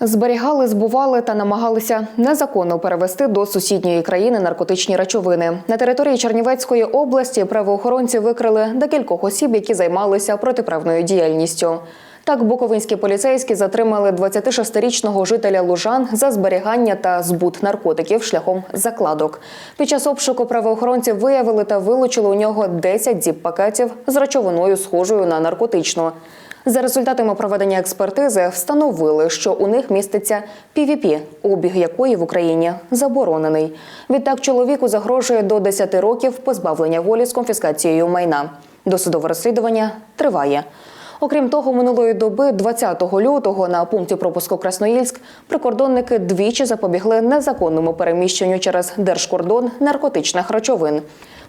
Зберігали, збували та намагалися незаконно перевести до сусідньої країни наркотичні речовини. На території Чернівецької області правоохоронці викрили декількох осіб, які займалися протиправною діяльністю. Так, буковинські поліцейські затримали 26-річного жителя Лужан за зберігання та збут наркотиків шляхом закладок. Під час обшуку правоохоронці виявили та вилучили у нього 10 зіп-пакетів з речовиною, схожою на наркотичну. За результатами проведення експертизи встановили, що у них міститься PVP, обіг якої в Україні заборонений. Відтак чоловіку загрожує до 10 років позбавлення волі з конфіскацією майна. Досудове розслідування триває. Окрім того, минулої доби, 20 лютого, на пункті пропуску Красноїльськ, прикордонники двічі запобігли незаконному переміщенню через держкордон наркотичних речовин.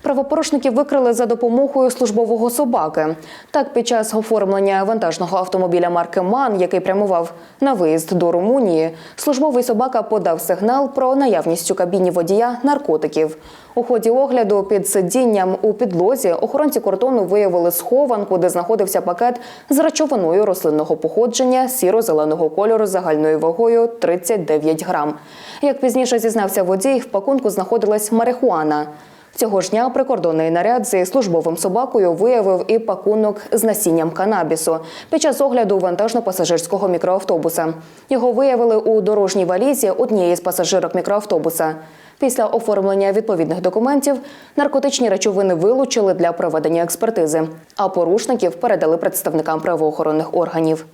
Правопорушників викрили за допомогою службового собаки. Так, під час оформлення вантажного автомобіля марки МАН, який прямував на виїзд до Румунії, службовий собака подав сигнал про наявність у кабіні водія наркотиків. У ході огляду під сидінням у підлозі охоронці кордону виявили схованку, де знаходився пакет з речовиною рослинного походження сіро-зеленого кольору загальною вагою 39 грам. Як пізніше зізнався водій, в пакунку знаходилась марихуана. Цього ж дня прикордонний наряд зі службовим собакою виявив і пакунок з насінням канабісу під час огляду вантажно-пасажирського мікроавтобуса. Його виявили у дорожній валізі однієї з пасажирок мікроавтобуса. Після оформлення відповідних документів наркотичні речовини вилучили для проведення експертизи, а порушників передали представникам правоохоронних органів.